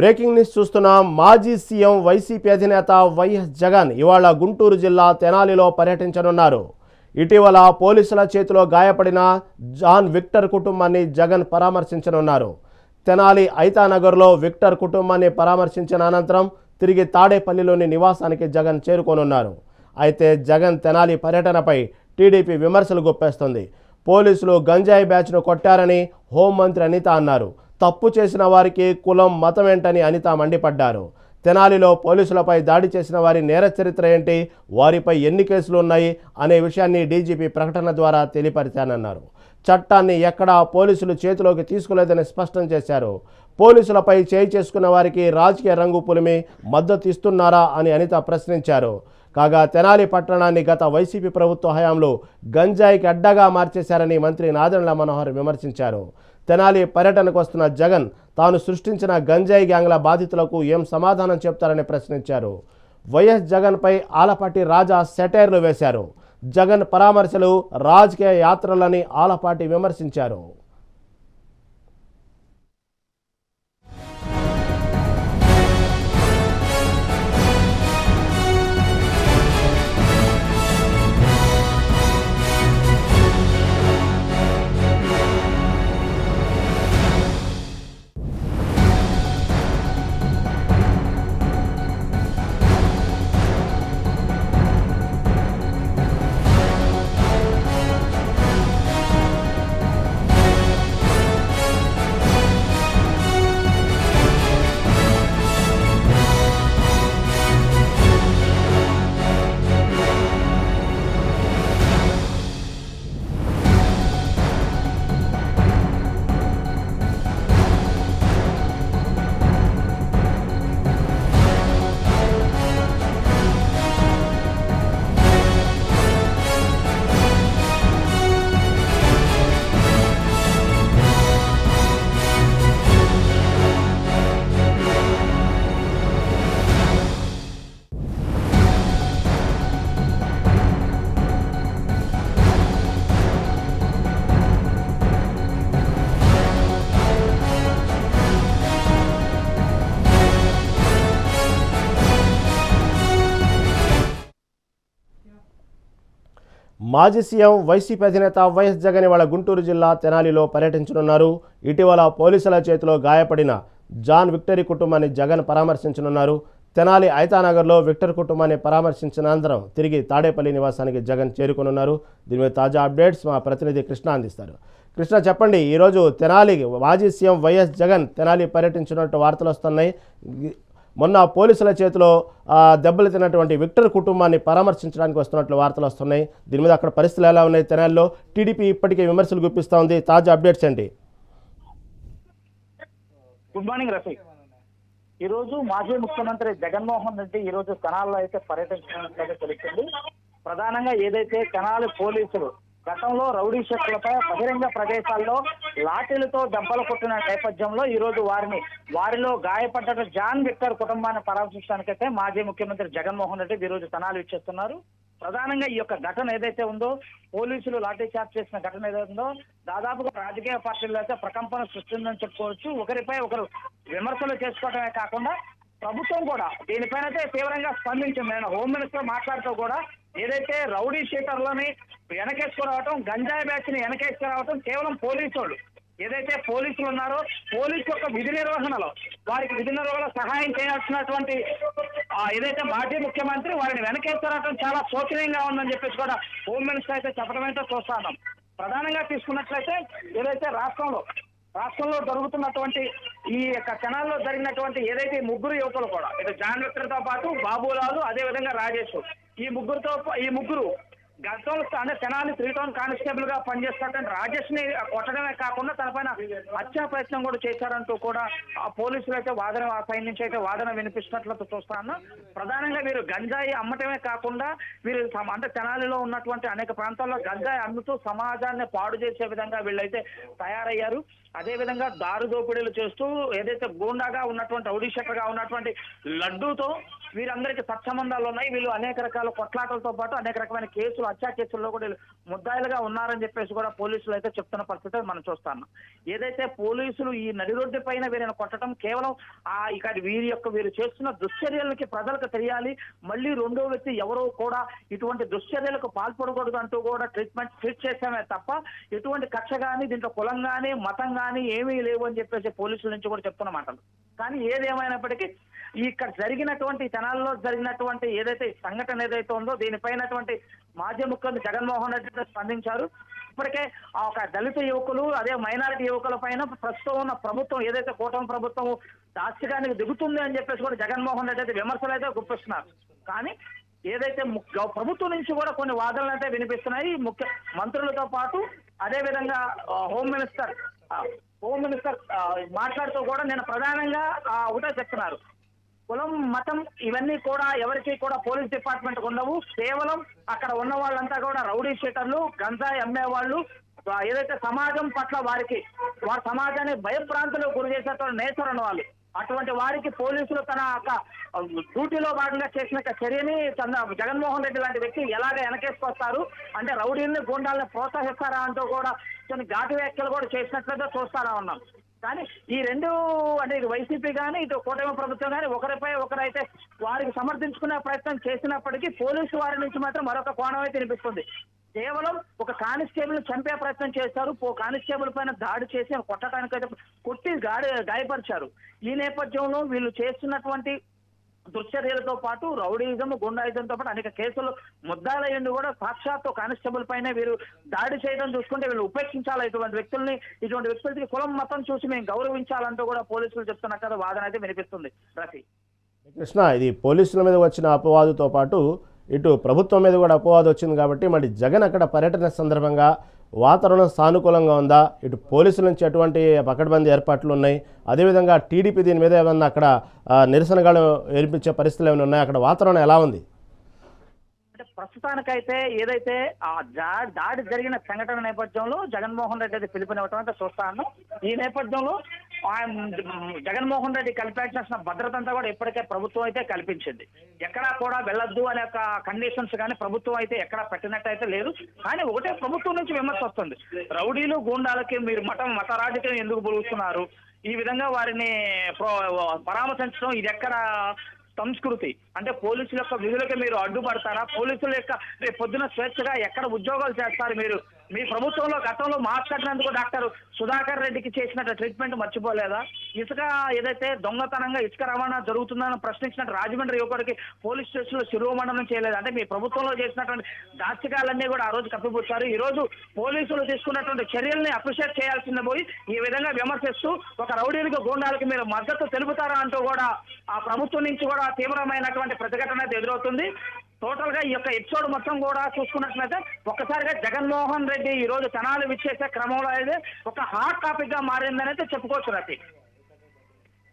Breaking news చూస్తున్నాం. మాజీ CM YCP అధినేత వైఎస్ జగన్ ఇవాళ గుంటూరు జిల్లా తెనాలిలో పర్యటించనున్నారు. ఇటీవల పోలీసుల చేతిలో గాయపడిన జాన్ విక్టర్ కుటుంబాన్ని జగన్ పరామర్శించనున్నారు. తెనాలి ఐతానగర్లో విక్టర్ కుటుంబాన్ని పరామర్శించిన అనంతరం తిరిగి తాడేపల్లిలోని నివాసానికి జగన్ చేరుకోనున్నారు. అయితే జగన్ తెనాలి పర్యటనపై టీడీపీ విమర్శలు గుప్పేస్తుంది. పోలీసులు గంజాయి బ్యాచ్ను కొట్టారని హోంమంత్రి అనిత అన్నారు. తప్పు చేసిన వారికి కులం మతం ఏంటని అనిత మండిపడ్డారు. తెనాలిలో పోలీసులపై దాడి చేసిన వారి నేర చరిత్ర ఏంటి? వారిపై ఎన్ని కేసులు ఉన్నాయి? అనే విషయాన్ని డీజీపీ ప్రకటన ద్వారా తెలియపరిచానన్నారు. చట్టాన్ని ఎక్కడా పోలీసులు చేతిలోకి తీసుకోలేదని స్పష్టం చేశారు. పోలీసులపై చేయి చేసుకున్న వారికి రాజకీయ రంగు పులిమి మద్దతు ఇస్తున్నారా అని అనిత ప్రశ్నించారు. కాగా తెనాలి పట్టణాన్ని గత వైసీపీ ప్రభుత్వ హయాంలో గంజాయికి అడ్డగా మార్చేశారని మంత్రి నాదెండ్ల మనోహర్ విమర్శించారు. తెనాలి పర్యటనకు వస్తున్న జగన్ తాను సృష్టించిన గంజాయి గ్యాంగ్ల బాధితులకు ఏం సమాధానం చెప్తారని ప్రశ్నించారు. వైఎస్ జగన్పై ఆలపాటి రాజా సెటైర్లు వేశారు. జగన్ పరామర్శలు రాజకీయ యాత్రలని ఆలపాటి విమర్శించారు. మాజీ సీఎం వైసీపీ అధినేత వైఎస్ జగన్ ఇవాళ గుంటూరు జిల్లా తెనాలిలో పర్యటించనున్నారు. ఇటీవల పోలీసుల చేతిలో గాయపడిన జాన్ విక్టరీ కుటుంబాన్ని జగన్ పరామర్శించనున్నారు. తెనాలి ఐతానగర్లో విక్టర్ కుటుంబాన్ని పరామర్శించిన అనంతరం తిరిగి తాడేపల్లి నివాసానికి జగన్ చేరుకునున్నారు. దీని మీద తాజా అప్డేట్స్ మా ప్రతినిధి కృష్ణ అందిస్తారు. కృష్ణ చెప్పండి ఈరోజు తెనాలి మాజీ సీఎం వైఎస్ జగన్ తెనాలి పర్యటించినట్టు వార్తలు వస్తున్నాయి. మొన్న పోలీసుల చేతిలో దెబ్బలు తిన్నటువంటి విక్టర్ కుటుంబాన్ని పరామర్శించడానికి వస్తున్నట్లు వార్తలు వస్తున్నాయి. దీని మీద అక్కడ పరిస్థితులు ఎలా ఉన్నాయి తెనాలిలో? టీడీపీ ఇప్పటికే విమర్శలు గుప్పిస్తూ ఉంది తాజా అప్డేట్స్ ఏంటి? గుడ్ మార్నింగ్ రఫీ ఈ రోజు మాజీ ముఖ్యమంత్రి జగన్మోహన్ రెడ్డి ఈ రోజు కనాల్లో అయితే పర్యటించినట్లయితే తెలుస్తుంది ప్రధానంగా ఏదైతే కణాలు పోలీసులు గతంలో రౌడీ శక్తులపై బహిరంగ ప్రదేశాల్లో లాఠీలతో దెబ్బలు కొట్టిన నేపథ్యంలో ఈ రోజు వారిని వారిలో గాయపడ్డ జాన్ విక్టర్ కుటుంబాన్ని పరామర్శించడానికైతే మాజీ ముఖ్యమంత్రి జగన్మోహన్ రెడ్డి ఈ రోజు కనాలు ఇచ్చేస్తున్నారు. ప్రధానంగా ఈ యొక్క ఘటన ఏదైతే ఉందో పోలీసులు లాఠీ చార్జ్ చేసిన ఘటన ఏదైతే ఉందో దాదాపుగా రాజకీయ పార్టీల్లో అయితే ప్రకంపన సృష్టిందని చెప్పుకోవచ్చు. ఒకరిపై ఒకరు విమర్శలు చేసుకోవడమే కాకుండా ప్రభుత్వం కూడా దీనిపైన అయితే తీవ్రంగా స్పందించింది. నేను హోమ్ మినిస్టర్ మాట్లాడుతూ కూడా ఏదైతే రౌడీ షీటర్లని వెనకేసుకురావటం గంజాయి బ్యాచ్ని వెనకేసుకురావటం కేవలం పోలీసు వాళ్ళు ఏదైతే పోలీసులు ఉన్నారో పోలీసు యొక్క విధి నిర్వహణలో వారికి విధి నిర్వహణ సహాయం చేయాల్సినటువంటి ఏదైతే మాజీ ముఖ్యమంత్రి వారిని వెనకేస్తారటం చాలా శోచనీయంగా ఉందని చెప్పేసి కూడా హోమ్ మినిస్టర్ అయితే చెప్పడం అయితే చూస్తాను ప్రధానంగా తీసుకున్నట్లయితే ఏదైతే రాష్ట్రంలో రాష్ట్రంలో జరుగుతున్నటువంటి ఈ యొక్క క్షణాల్లో జరిగినటువంటి ఏదైతే ముగ్గురు యువకులు కూడా ఇటు జాన్ విక్టర్తో పాటు బాబులాలు అదే విధంగా రాజేష్. ఈ ముగ్గురుతో ఈ ముగ్గురు గతంలో అంటే తెనాలి త్రీ టౌన్ కానిస్టేబుల్గా పనిచేస్తాడని రాజేష్ని కొట్టడమే కాకుండా తన పైన హత్యా ప్రయత్నం కూడా చేశారంటూ కూడా ఆ పోలీసులు అయితే వాదన ఆ పై నుంచి అయితే వాదన వినిపిస్తున్నట్లు చూస్తాను ప్రధానంగా వీరు గంజాయి అమ్మటమే కాకుండా వీరు అంటే తెనాలిలో ఉన్నటువంటి అనేక ప్రాంతాల్లో గంజాయి అమ్ముతూ సమాజాన్ని పాడు చేసే విధంగా వీళ్ళైతే తయారయ్యారు. అదే విధంగా దారు దోపిడీలు చేస్తూ ఏదైతే గూండాగా ఉన్నటువంటి ఔడిషట్టర్గా ఉన్నటువంటి లడ్డూతో వీరందరికీ సత్సంబంధాలు ఉన్నాయి. వీళ్ళు అనేక రకాల కొట్లాటలతో పాటు అనేక రకమైన కేసులు హత్యా కేసుల్లో కూడా ముద్దాయిలుగా ఉన్నారని చెప్పేసి కూడా పోలీసులు అయితే చెప్తున్న పరిస్థితి మనం చూస్తాను ఏదైతే పోలీసులు ఈ నడి రోడ్డు పైన వీరిని కొట్టడం కేవలం ఆ ఇక వీరి యొక్క వీరు చేస్తున్న దుశ్చర్యలకి ప్రజలకు తెలియాలి మళ్ళీ రెండో వ్యక్తి ఎవరో కూడా ఇటువంటి దుశ్చర్యలకు పాల్పడకూడదు అంటూ కూడా ట్రీట్మెంట్ ట్రీట్ చేశామే తప్ప ఎటువంటి కక్ష కానీ దీంట్లో కులం కానీ మతం కానీ ఏమీ లేవు అని చెప్పేసి పోలీసుల నుంచి కూడా చెప్తున్న మాటలు. కానీ ఏదేమైనప్పటికీ ఇక్కడ జరిగినటువంటి తెనాల్లో జరిగినటువంటి ఏదైతే సంఘటన ఏదైతే ఉందో దీనిపైనటువంటి మాజీ ముఖ్యమంత్రి జగన్మోహన్ రెడ్డి స్పందించారు. ఇప్పటికే ఆ ఒక దళిత యువకులు అదే మైనారిటీ యువకుల పైన ప్రస్తుతం ఉన్న ప్రభుత్వం ఏదైతే కూటమి ప్రభుత్వం దాస్యగానికి దిగుతుంది అని చెప్పేసి కూడా జగన్మోహన్ రెడ్డి అయితే విమర్శలు అయితే గుప్పిస్తున్నారు. కానీ ఏదైతే ప్రభుత్వం నుంచి కూడా కొన్ని వాదనలు అయితే వినిపిస్తున్నాయి. ముఖ్య మంత్రులతో పాటు అదే విధంగా హోమ్ మినిస్టర్ హోమ్ మినిస్టర్ మాట్లాడుతూ కూడా నేను ప్రధానంగా ఆ, ఒకటే చెప్తున్నారు. కులం మతం ఇవన్నీ కూడా ఎవరికి కూడా పోలీస్ డిపార్ట్మెంట్ ఉండవు. కేవలం అక్కడ ఉన్న వాళ్ళంతా కూడా రౌడీ షీటర్లు గంజాయి అమ్మే వాళ్ళు ఏదైతే సమాజం పట్ల వారికి వారి సమాజాన్ని భయప్రాంతులకు గురి చేసేటువంటి నేచర్ ఉన్న వాళ్ళు అటువంటి వారికి పోలీసులు తన యొక్క డ్యూటీలో భాగంగా చేసిన చర్యని తన జగన్మోహన్ రెడ్డి లాంటి వ్యక్తి ఎలాగ వెనకేసుకొస్తారు? అంటే రౌడీల్ని గూండాలని ప్రోత్సహిస్తారా అంటూ కూడా కొన్ని ఘాటు వ్యాఖ్యలు కూడా చేసినట్లుగా చూస్తారా ఉన్నాం. కానీ ఈ రెండు అంటే ఇటు వైసీపీ కానీ ఇటు కూటమి ప్రభుత్వం కానీ ఒకరిపై ఒకరైతే వారికి సమర్థించుకునే ప్రయత్నం చేసినప్పటికీ పోలీసు వారి నుంచి మాత్రం మరొక కోణం అయితే వినిపిస్తుంది. కేవలం ఒక కానిస్టేబుల్ చంపే ప్రయత్నం చేశారు కానిస్టేబుల్ పైన దాడి చేసి కొట్టడానికి అయితే కొట్టి గాడి గాయపరిచారు. ఈ నేపథ్యంలో వీళ్ళు చేస్తున్నటువంటి దుశ్చర్యలతో పాటు రౌడీజం గుండాయిజంతో పాటు అనేక కేసులు ముద్దాలయ్యండి కూడా సాక్షాత్తు కానిస్టేబుల్ పైన వీరు దాడి చేయడం చూసుకుంటే వీళ్ళు ఉపేక్షించాలి ఇటువంటి వ్యక్తుల్ని? ఇటువంటి వ్యక్తులకి కులం మతం చూసి మేము గౌరవించాలంటూ కూడా పోలీసులు చెప్తున్న కదా వాదన అయితే వినిపిస్తుంది. రఫీ కృష్ణ ఇది పోలీసుల మీద వచ్చిన అపవాదుతో పాటు ఇటు ప్రభుత్వం మీద కూడా అపవాదు వచ్చింది కాబట్టి మరి జగన్ అక్కడ పర్యటన సందర్భంగా వాతావరణం సానుకూలంగా ఉందా? ఇటు పోలీసుల నుంచి ఎటువంటి పకడ్బందీ ఏర్పాట్లు ఉన్నాయి అదేవిధంగా టీడీపీ దీని మీద ఏమన్నా అక్కడ నిరసనగాలు ఏర్పించే పరిస్థితులు ఏమైనా ఉన్నాయి? అక్కడ వాతావరణం ఎలా ఉంది? అంటే ప్రస్తుతానికైతే ఏదైతే ఆ దాడి జరిగిన సంఘటన నేపథ్యంలో జగన్మోహన్ రెడ్డి అయితే పిలుపునివ్వటం అయితే చూస్తాను ఈ నేపథ్యంలో జగన్మోహన్ రెడ్డి కల్పించాల్సిన భద్రత అంతా కూడా ఇప్పటికే ప్రభుత్వం అయితే కల్పించింది. ఎక్కడా కూడా వెళ్ళొద్దు అనే ఒక కండిషన్స్ కానీ ప్రభుత్వం అయితే ఎక్కడా పెట్టినట్టయితే లేదు. కానీ ఒకటే ప్రభుత్వం నుంచి విమర్శ వస్తుంది. రౌడీలు గూండాలకి మీరు మఠం మత రాజకీయం ఎందుకు బలుగుతున్నారు ఈ విధంగా వారిని పరామర్శించడం ఇది ఎక్కడ సంస్కృతి? అంటే పోలీసుల యొక్క విధులకి మీరు అడ్డుపడతారా? పోలీసుల యొక్క రేపు పొద్దున స్వేచ్ఛగా ఎక్కడ ఉద్యోగాలు చేస్తారు మీరు? మీ ప్రభుత్వంలో గతంలో మాట్లాడినందుకు డాక్టర్ సుధాకర్ రెడ్డికి చేసినట్టు ట్రీట్మెంట్ మర్చిపోలేదా? ఇసుక ఏదైతే దొంగతనంగా ఇసుక రవాణా జరుగుతుందని ప్రశ్నించినట్టు రాజమండ్రి యువకుడికి పోలీస్ స్టేషన్ స్టేషన్లో శిరోమండనం చేయలేదు. అంటే మీ ప్రభుత్వంలో చేసినటువంటి దాస్తికాలన్నీ కూడా ఆ రోజు కప్పిపుచ్చారు. ఈ రోజు పోలీసులు తీసుకున్నటువంటి చర్యల్ని అప్రిషియేట్ చేయాల్సింది పోయి ఈ విధంగా విమర్శిస్తూ ఒక రౌడీలకు గూండాలకు మీరు మద్దతు తెలుపుతారా అంటూ కూడా ఆ ప్రభుత్వం నుంచి కూడా తీవ్రమైనటువంటి ప్రతిఘటన అయితే ఎదురవుతుంది. టోటల్గా ఈ యొక్క ఎపిసోడ్ మొత్తం కూడా చూసుకున్నట్లయితే ఒక్కసారిగా జగన్మోహన్ రెడ్డి ఈ రోజు తనాలు విచ్చేసే క్రమంలో అయితే ఒక హాట్ టాపిక్గా మారిందని అయితే చెప్పుకోవచ్చు రతి